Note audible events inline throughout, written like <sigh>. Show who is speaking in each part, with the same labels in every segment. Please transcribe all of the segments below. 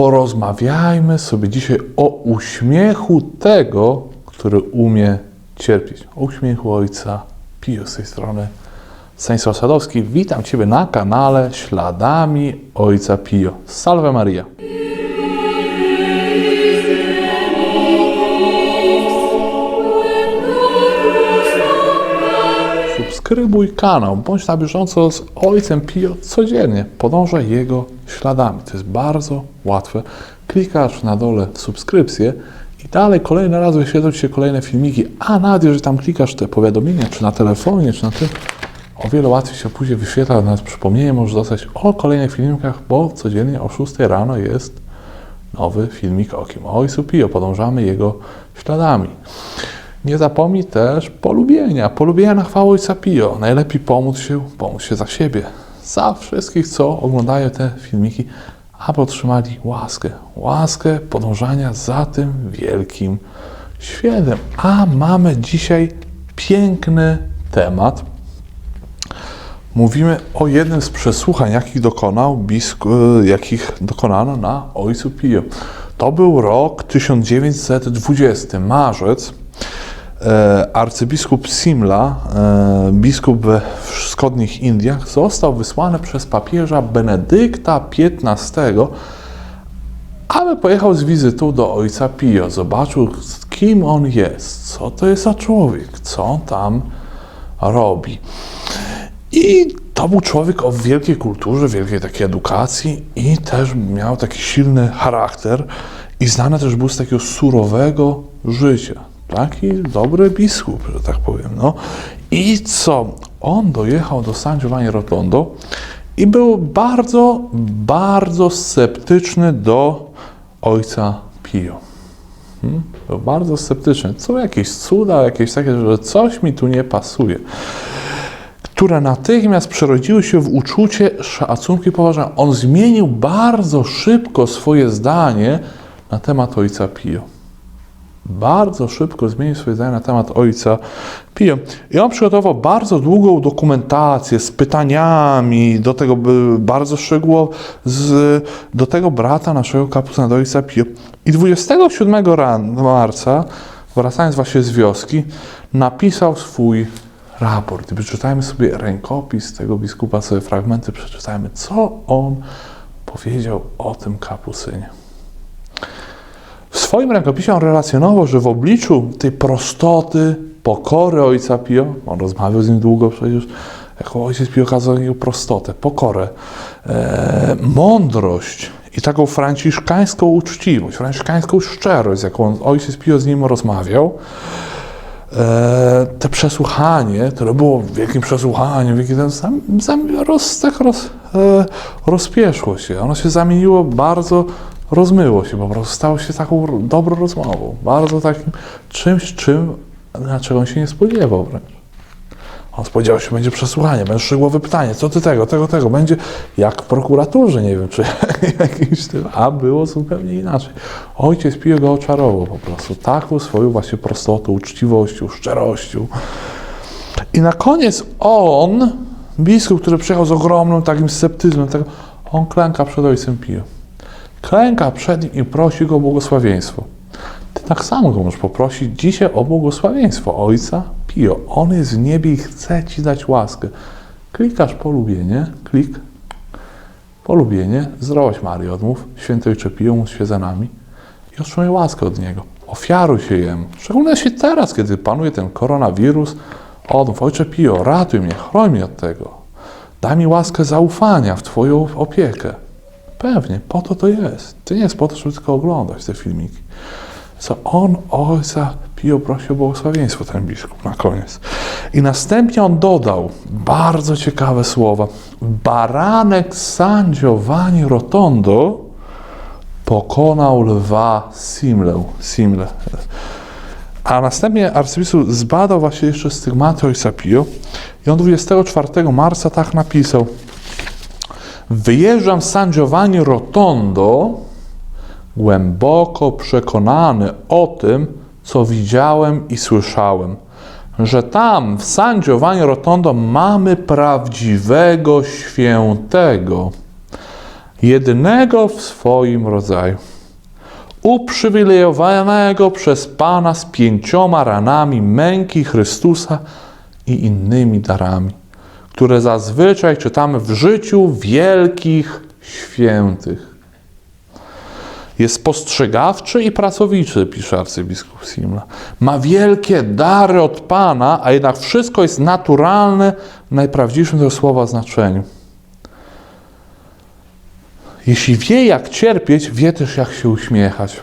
Speaker 1: porozmawiajmy sobie dzisiaj o uśmiechu tego, który umie cierpieć. O uśmiechu Ojca Pio z tej strony. Stanisław Sadowski, witam Ciebie na kanale Śladami Ojca Pio. Salve Maria. Subskrybuj kanał, bądź na bieżąco z Ojcem Pio codziennie. Podążaj jego śladami. To jest bardzo łatwe. Klikasz na dole subskrypcję i dalej kolejny raz wyświetlą się kolejne filmiki, a nawet jeżeli tam klikasz te powiadomienia, czy na telefonie, czy na tym, o wiele łatwiej się później wyświetla, nawet przypomnienie możesz dostać o kolejnych filmikach, bo codziennie o 6 rano jest nowy filmik o kim? O Ojcu Pio. Podążamy jego śladami. Nie zapomnij też polubienia. Polubienia na chwałę Ojca Pio. Najlepiej pomóc się, pomóc się za siebie. Za wszystkich, co oglądają te filmiki, aby otrzymali łaskę. Łaskę podążania za tym wielkim świętem. A mamy dzisiaj piękny temat. Mówimy o jednym z przesłuchań, jakich dokonał biskup, jakich dokonano na Ojcu Pio. To był rok 1920, marzec. E, arcybiskup Simla, e, biskup we wschodnich Indiach, został wysłany przez papieża Benedykta XV, aby pojechał z wizytą do ojca Pio. Zobaczył, kim on jest, co to jest za człowiek, co on tam robi. I to był człowiek o wielkiej kulturze, wielkiej takiej edukacji i też miał taki silny charakter i znany też był z takiego surowego życia. Taki dobry biskup, że tak powiem. No. I co? On dojechał do San Giovanni Rotondo i był bardzo, bardzo sceptyczny do ojca Pio. Hmm? Był bardzo sceptyczny. Co jakieś cuda, jakieś takie, że coś mi tu nie pasuje które natychmiast przerodziły się w uczucie szacunku i poważania. On zmienił bardzo szybko swoje zdanie na temat Ojca Pio. Bardzo szybko zmienił swoje zdanie na temat Ojca Pio. I on przygotował bardzo długą dokumentację z pytaniami, do tego bardzo szczegółowo, z, do tego brata naszego kapucna, do Ojca Pio. I 27 ran, marca, wracając właśnie z wioski, napisał swój raport. I przeczytajmy sobie rękopis tego biskupa, sobie fragmenty przeczytajmy, co on powiedział o tym kapucynie. Swoim rękopisie on relacjonował, że w obliczu tej prostoty, pokory ojca Pio, on rozmawiał z nim długo przecież, jako ojciec Pio okazał jego prostotę, pokorę, e, mądrość i taką franciszkańską uczciwość, franciszkańską szczerość, jaką on, ojciec Pio z nim rozmawiał, e, te przesłuchanie, które było wielkim przesłuchaniem, wielkim, ten sam, sam, roz, tak roz, e, rozpieszło się. Ono się zamieniło bardzo, rozmyło się po prostu, stało się taką dobrą rozmową. Bardzo takim czymś, czym, na czego on się nie spodziewał wręcz. On spodziewał się, będzie przesłuchanie, będzie szczegółowe pytanie, co ty tego, tego, tego, będzie jak w prokuraturze, nie wiem, czy <laughs> jakimś tym, a było zupełnie inaczej. Ojciec Pio go oczarował po prostu, taką swoją właśnie prostotą, uczciwością, szczerością. I na koniec on, biskup, który przyjechał z ogromnym takim sceptyzmem, on klęka przed ojcem Pio. Klęka przed nim i prosi go o błogosławieństwo. Ty tak samo go możesz poprosić dzisiaj o błogosławieństwo Ojca Pio. On jest w niebie i chce Ci dać łaskę. Klikasz polubienie, klik, polubienie, zdrowaś Marii odmów, święty Ojcze Pio, módl się za nami i otrzymuj łaskę od Niego. Ofiaruj się Jemu. Szczególnie się teraz, kiedy panuje ten koronawirus, odmów, Ojcze Pio, ratuj mnie, chroń mnie od tego. Daj mi łaskę zaufania w Twoją opiekę. Pewnie, po to to jest. To nie jest po to, żeby tylko oglądać te filmiki. Co on ojca Pio prosi o błogosławieństwo, ten biskup, na koniec. I następnie on dodał bardzo ciekawe słowa. Baranek San Giovanni Rotondo pokonał lwa Simlę. Simlę. A następnie arcybiskup zbadał właśnie jeszcze stygmaty ojca Pio i on 24 marca tak napisał. Wyjeżdżam z San Giovanni Rotondo głęboko przekonany o tym, co widziałem i słyszałem, że tam w San Giovanni Rotondo mamy prawdziwego świętego. jedynego w swoim rodzaju, uprzywilejowanego przez Pana z pięcioma ranami męki Chrystusa i innymi darami, które zazwyczaj czytamy w życiu wielkich świętych. Jest spostrzegawczy i pracowity, pisze arcybiskup Simla. Ma wielkie dary od Pana, a jednak wszystko jest naturalne w najprawdziwszym tego słowa znaczeniu. Jeśli wie, jak cierpieć, wie też, jak się uśmiechać.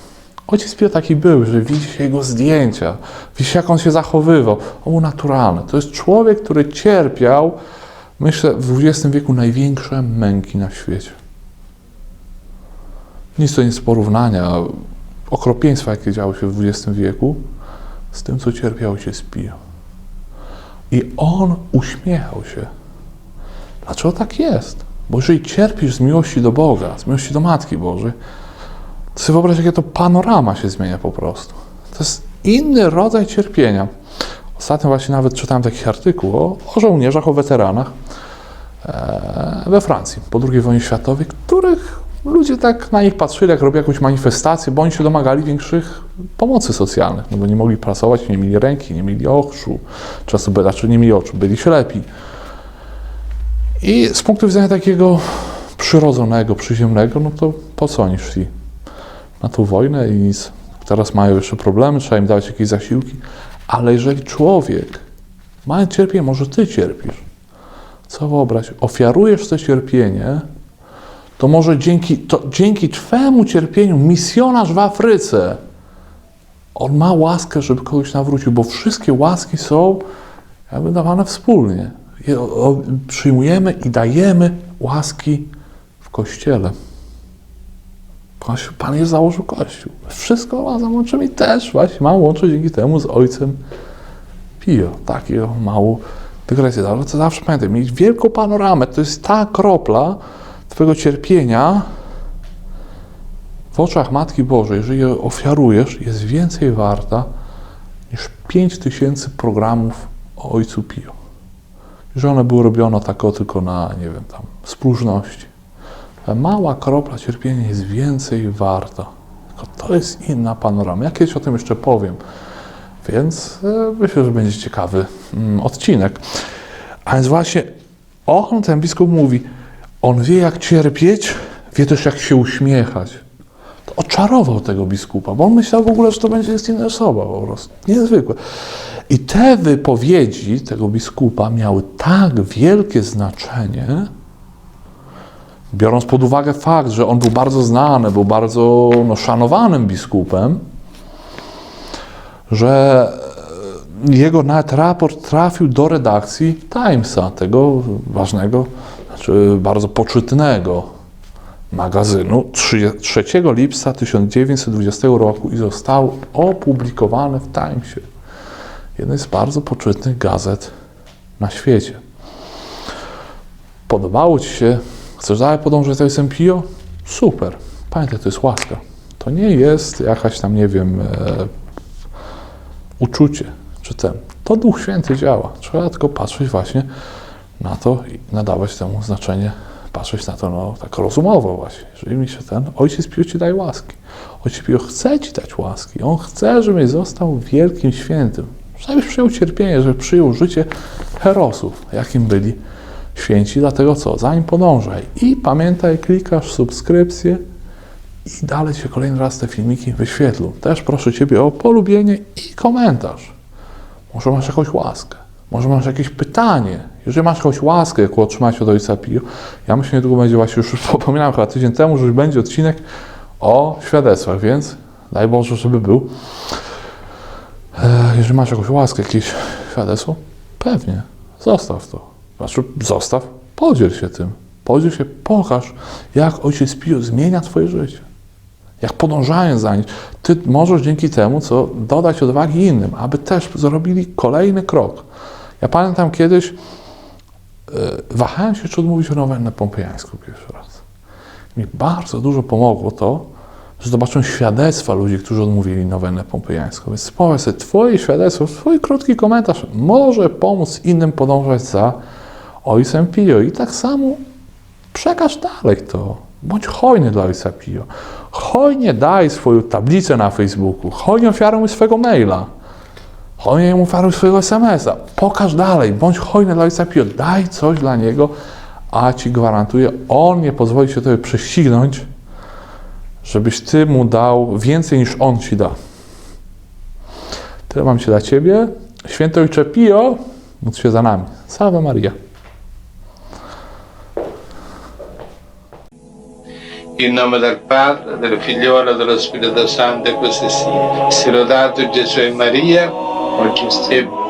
Speaker 1: Ojciec Pio taki był, że widzi się jego zdjęcia, widzi się, jak on się zachowywał. On był naturalny. To jest człowiek, który cierpiał, myślę, w XX wieku największe męki na świecie. Nic to nie jest porównania okropieństwa, jakie działo się w XX wieku, z tym, co cierpiał ojciec Pio. I on uśmiechał się. Dlaczego tak jest? Bo jeżeli cierpisz z miłości do Boga, z miłości do Matki Bożej, to sobie wyobraź, jakie to panorama się zmienia po prostu. To jest inny rodzaj cierpienia. Ostatnio właśnie nawet czytałem taki artykuł o, o żołnierzach, o weteranach we Francji po II wojnie światowej, których ludzie tak na nich patrzyli, jak robią jakąś manifestację, bo oni się domagali większych pomocy socjalnych, no bo nie mogli pracować, nie mieli ręki, nie mieli oczu, by, znaczy nie mieli oczu, byli ślepi. I z punktu widzenia takiego przyrodzonego, przyziemnego, no to po co oni szli na tą wojnę i nic. Teraz mają jeszcze problemy, trzeba im dawać jakieś zasiłki, ale jeżeli człowiek, mając cierpienie, może ty cierpisz, co wyobraź, ofiarujesz to cierpienie, to może dzięki, to dzięki Twemu cierpieniu misjonarz w Afryce, on ma łaskę, żeby kogoś nawrócił, bo wszystkie łaski są jakby dawane wspólnie. Je, o, przyjmujemy i dajemy łaski w Kościele. Pan jest założył Kościół. Wszystko ma łączymy i też właśnie mam łączyć dzięki temu z Ojcem Pio. Takiego małą dygresję. Ale to zawsze pamiętaj, mieć wielką panoramę, to jest ta kropla, Twojego cierpienia w oczach Matki Bożej, jeżeli je ofiarujesz, jest więcej warta niż 5000 programów o Ojcu Pio. Że one były robione tak o tylko na, nie wiem, tam, spróżności. Ta mała kropla cierpienia jest więcej warta. Tylko to jest inna panorama. Ja kiedyś o tym jeszcze powiem. Więc e, myślę, że będzie ciekawy mm, odcinek. A więc właśnie on, ten biskup mówi, on wie, jak cierpieć, wie też, jak się uśmiechać. To oczarował tego biskupa, bo on myślał w ogóle, że to będzie jest inna osoba po prostu. Niezwykłe. I te wypowiedzi tego biskupa miały tak wielkie znaczenie, biorąc pod uwagę fakt, że on był bardzo znany, był bardzo no, szanowanym biskupem, że jego nawet raport trafił do redakcji Timesa, tego ważnego czy bardzo poczytnego magazynu 3 lipca 1920 roku i został opublikowany w Timesie, jednej z bardzo poczytnych gazet na świecie. Podobało Ci się? Chcesz dalej podążać za Pio? Super. Pamiętaj, to jest łaska. To nie jest jakaś tam, nie wiem, e, uczucie czy ten. To Duch Święty działa. Trzeba tylko patrzeć właśnie na to i nadawać temu znaczenie, patrzeć na to no, tak rozumowo właśnie. Jeżeli mi się ten, Ojciec Pio Ci daje łaski. Ojciec Pio chce Ci dać łaski. On chce, żebyś został wielkim świętym. Żebyś przyjął cierpienie, żeby przyjął życie herosów, jakim byli święci. Dlatego co? Zanim podążaj i pamiętaj, klikasz subskrypcję i dalej się kolejny raz te filmiki wyświetlą. Też proszę Ciebie o polubienie i komentarz. Może masz jakąś łaskę. Może masz jakieś pytanie. Jeżeli masz jakąś łaskę, jaką otrzymałeś od Ojca Pio, ja myślę, że niedługo będzie właśnie, już <laughs> wspominałem chyba tydzień temu, że już będzie odcinek o świadectwach, więc daj Boże, żeby był. E, jeżeli masz jakąś łaskę, jakieś świadectwo, pewnie, zostaw to. Znaczy, zostaw, podziel się tym. Podziel się, pokaż, jak Ojciec Pio zmienia Twoje życie. Jak podążając za nim, Ty możesz dzięki temu, co dodać odwagi innym, aby też zrobili kolejny krok. Ja pamiętam kiedyś, E, wahałem się, czy odmówić nowennę pompejańską pierwszy raz. Mi bardzo dużo pomogło to, że zobaczyłem świadectwa ludzi, którzy odmówili nowennę pompejańską. Więc spomnę sobie, Twoje świadectwo, Twój krótki komentarz może pomóc innym podążać za Ojcem Pio. I tak samo przekaż dalej to. Bądź hojny dla Ojca Pio. Hojnie daj swoją tablicę na Facebooku. Hojnie ofiaruj swojego maila. Hojnie mu ofiaruj swojego SMS-a. Pokaż dalej. Bądź hojny dla Ojca Pio. Daj coś dla Niego, a Ci gwarantuję, On nie pozwoli się Tobie prześcignąć, żebyś Ty Mu dał więcej niż On Ci da. Tyle mam Ci dla Ciebie. Święty Ojcze Pio, módl się za nami. Salve Maria.
Speaker 2: In nome del Padre, del Figliolo e dello Spirito Santo, e così sia. Sia lodato Gesù e Maria, oggi e sempre